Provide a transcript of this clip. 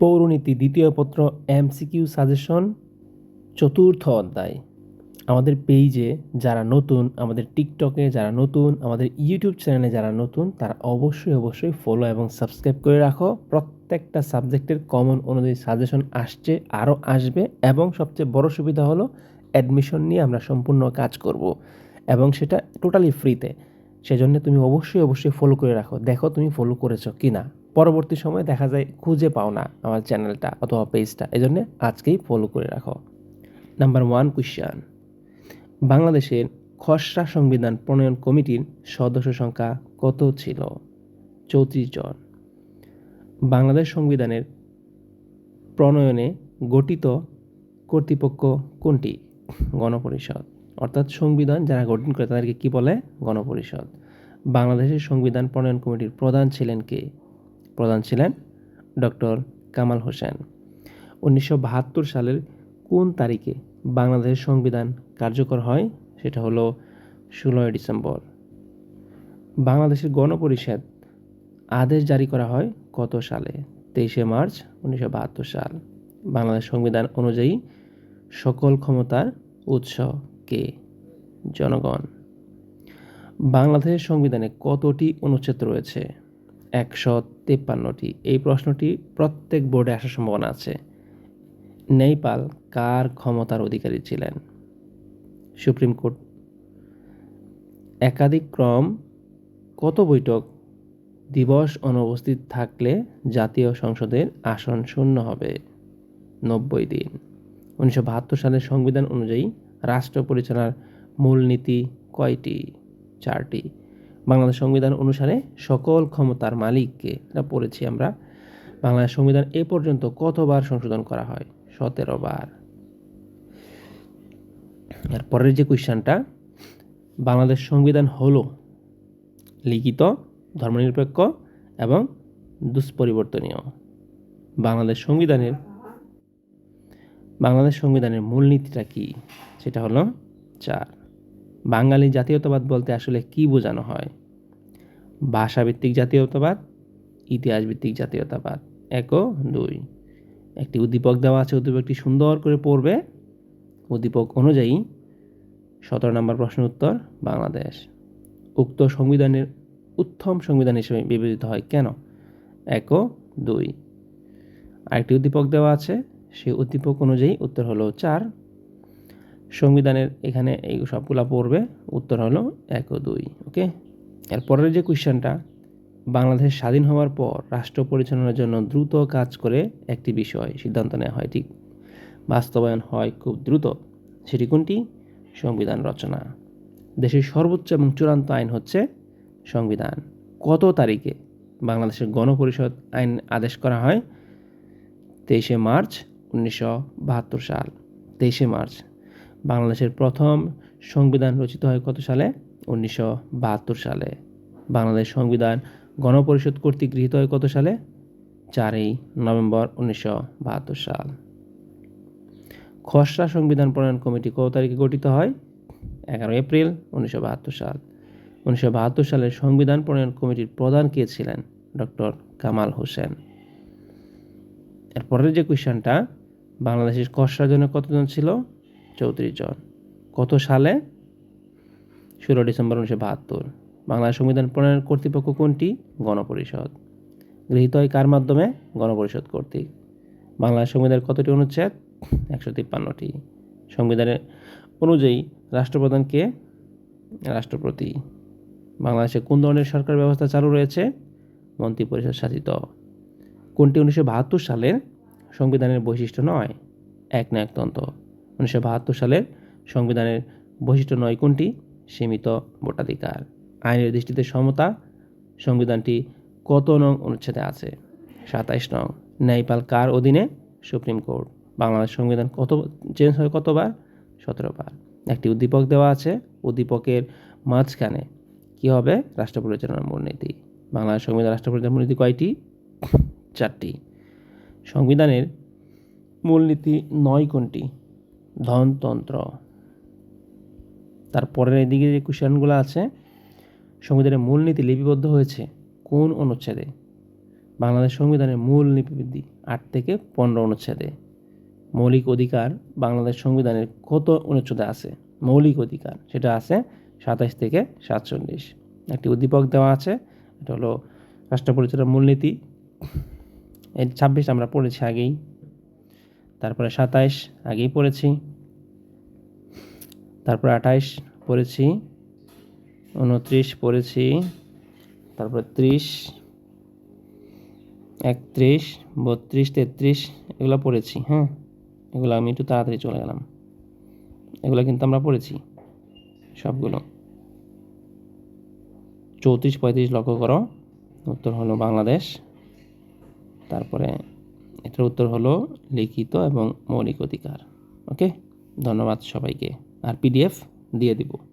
পৌরনীতি দ্বিতীয় পত্র MCQ suggestion চতুর্থ অধ্যায়। আমাদের পেজে যারা নতুন, আমাদের টিকটকে যারা নতুন, আমাদের ইউটিউব চ্যানেলে যারা নতুন, তারা অবশ্যই অবশ্যই ফলো এবং সাবস্ক্রাইব করে রাখো। প্রত্যেকটা সাবজেক্টের কমন অনুযায়ী সাজেশন আসছে, আরও আসবে এবং সবচেয়ে বড় সুবিধা হলো অ্যাডমিশন নিয়ে আমরা সম্পূর্ণ কাজ করব এবং সেটা টোটালি ফ্রিতে সেজন্য তুমি অবশ্যই অবশ্যই ফলো করে রাখো। দেখো তুমি ফলো করেছ কি না পরবর্তী সময় দেখা যায় খুঁজে পাও না আমার চ্যানেলটা অথবা পেজটা। এই এজন্য আজকেই ফলো করে রাখো। নাম্বার ওয়ান কোয়েশ্চান বাংলাদেশের খসড়া সংবিধান প্রণয়ন কমিটির সদস্য সংখ্যা কত ছিল? চৌত্রিশ জন। বাংলাদেশ সংবিধানের প্রণয়নে গঠিত কর্তৃপক্ষ কোনটি? গণপরিষদ। অর্থাৎ সংবিধান যারা গঠন করে তাদেরকে কী বলে? গণপরিষদ। বাংলাদেশের সংবিধান প্রণয়ন কমিটির প্রধান ছিলেন কে? প্রধান ছিলেন ডক্টর কামাল হোসেন। উনিশশো বাহাত্তর সালের কোন তারিখে বাংলাদেশের সংবিধান কার্যকর হয় সেটা হলো ষোলোই ডিসেম্বর। বাংলাদেশের গণপরিষদ আদেশ জারি করা হয় কত সালে? তেইশে মার্চ উনিশশো বাহাত্তর সাল। বাংলাদেশ সংবিধান অনুযায়ী সকল ক্ষমতার উৎস কে? জনগণ। বাংলাদেশের সংবিধানে কতটি অনুচ্ছেদ রয়েছে? একশো তেপ্পান্নটি। এই প্রশ্নটি প্রত্যেক বোর্ডে আসার সম্ভাবনা আছে। নেপাল কার ক্ষমতার অধিকারী ছিলেন? Supreme court. একাধিক ক্রম কত বৈঠক দিবস অনুপস্থিত থাকলে জাতীয় সংসদের আসন শূন্য হবে? নব্বই দিন। উনিশশো বাহাত্তর সালের সংবিধান অনুযায়ী রাষ্ট্র পরিচালনার মূলনীতি কয়টি? চারটি। বাংলাদেশ সংবিধান অনুসারে সকল ক্ষমতার মালিককে এটা পড়েছি আমরা, বাংলাদেশ সংবিধান এ পর্যন্ত কতবার সংশোধন করা হয়? সতেরো বার। আর পরের যে কোয়েশ্চানটা, বাংলাদেশ সংবিধান হলো লিখিত, ধর্মনিরপেক্ষ এবং দুষ্পরিবর্তনীয়। বাংলাদেশ সংবিধানের বাংলাদেশ সংবিধানের মূলনীতিটা কি? সেটা হলো চার। বাঙালি জাতীয়তাবাদ বলতে আসলে কি বোঝানো হয়? ভাষাভিত্তিক জাতীয়তাবাদ, ইতিহাসভিত্তিক জাতীয়তাবাদ। এক ও দুই। একটি উদ্দীপক দেওয়া আছে, উদ্দীপকটি সুন্দর করে পড়বে। উদ্দীপক অনুযায়ী সতেরো নম্বর প্রশ্ন উত্তর, বাংলাদেশ। উক্ত সংবিধানের উত্তম সংবিধান হিসেবে বিবেচিত হয় কেন? এক দুই। আরেকটি উদ্দীপক দেওয়া আছে, সেই উদ্দীপক অনুযায়ী উত্তর হলো চার। সংবিধানের এখানে এই সবগুলা পড়বে। উত্তর হলো এক ও দুই, ওকে? এর পরের যে কোয়েশ্চেনটা, বাংলাদেশ স্বাধীন হওয়ার পর রাষ্ট্র পরিচালনার জন্য দ্রুত কাজ করে একটি বিষয় সিদ্ধান্ত নেওয়া হয়, ঠিক? বাস্তবায়ন হয় খুব দ্রুত। সেটি কোনটি? সংবিধান রচনা। দেশের সর্বোচ্চ এবং চূড়ান্ত আইন হচ্ছে সংবিধান। কত তারিখে বাংলাদেশের গণপরিষদ আইন আদেশ করা হয়? তেইশে মার্চ উনিশশো বাহাত্তর সাল। তেইশে মার্চ বাংলাদেশের প্রথম সংবিধান রচিত হয় কত সালে? উনিশশো বাহাত্তর সালে। বাংলাদেশ সংবিধান গণপরিষদ কর্তৃক গৃহীত হয় কত সালে? চারই নভেম্বর উনিশশো বাহাত্তর সাল। খসড়া সংবিধান প্রণয়ন কমিটি কত তারিখে গঠিত হয়? এগারো এপ্রিল উনিশশো বাহাত্তর সাল। উনিশশো বাহাত্তর সালের সংবিধান প্রণয়ন কমিটির প্রধান কে ছিলেন? ডক্টর কামাল হোসেন। এরপরের যে কোয়েশ্চেনটা বাংলাদেশের খসড়ার জন্য কতজন ছিল? চৌত্রিশ জন। কত সালে? ষোলো ডিসেম্বর উনিশশো বাহাত্তর। বাংলাদেশ সংবিধান প্রণয়ন কর্তৃপক্ষ কোনটি? গণপরিষদ। গৃহীত হয় কার মাধ্যমে? গণপরিষদ কর্তৃক। বাংলাদেশ সংবিধানের কতটি অনুচ্ছেদ? একশো তিপ্পান্নটি। সংবিধানের অনুযায়ী রাষ্ট্রপ্রধানকে রাষ্ট্রপতি। বাংলাদেশে কোন ধরনের সরকার ব্যবস্থা চালু রয়েছে? মন্ত্রিপরিষদ শাসিত। কোনটি উনিশশো বাহাত্তর সালের সংবিধানের বৈশিষ্ট্য নয়? এক না একতন্ত্র উনিশশো বাহাত্তর সালের সংবিধানের বৈশিষ্ট্য নয় কোনটি? সীমিত ভোটাধিকার। আইনের দৃষ্টিতে সমতা, সংবিধানটি কত নং অনুচ্ছেদে আছে? সাতাইশ নং। ন্যায়পাল কার অধীনে? Supreme court. বাংলাদেশ সংবিধান কত, চেঞ্জ হয় কতবার? সতেরো বার একটি উদ্দীপক দেওয়া আছে। উদ্দীপকের মাঝখানে কী হবে? রাষ্ট্র পরিচালনার মূলনীতি। বাংলাদেশ সংবিধান রাষ্ট্র পরিচালনার মূলনীতি কয়টি? চারটি। সংবিধানের মূলনীতি নয় কোনটি? ধনতন্ত্র। তারপরের এদিকে যে কোশ্চেনগুলো আছে সংবিধানের মূলনীতি লিপিবদ্ধ হয়েছে কোন অনুচ্ছেদে? বাংলাদেশ সংবিধানের মূল লিপিবৃদ্ধি আট থেকে পনেরো অনুচ্ছেদে। মৌলিক অধিকার বাংলাদেশ সংবিধানের কত অনুচ্ছেদে আছে? মৌলিক অধিকার, সেটা আছে সাতাশ থেকে সাতচল্লিশ। একটি উদ্দীপক দেওয়া আছে, এটা হলো রাষ্ট্র পরিচালনার মূলনীতি এর ছাব্বিশ আমরা পড়েছি আগেই। তারপরে সাতাইশ, আগেই পড়েছি। তারপরে আঠাইশ পড়েছি, উনত্রিশ পড়েছি, তারপরে ত্রিশ, একত্রিশ, বত্রিশ, তেত্রিশ, এগুলো পড়েছি হ্যাঁ? এগুলো আমি একটু তাড়াতাড়ি চলে গেলাম। এগুলো কিন্তু আমরা পড়েছি, সবগুলো। চৌত্রিশ পঁয়ত্রিশ লক্ষ্য করো, উত্তর হলো বাংলাদেশ, তারপরে এটার উত্তর হলো লিখিত এবং মৌলিক অধিকার। ওকে? ধন্যবাদ সবাইকে। আর পিডিএফ দিয়ে দিব।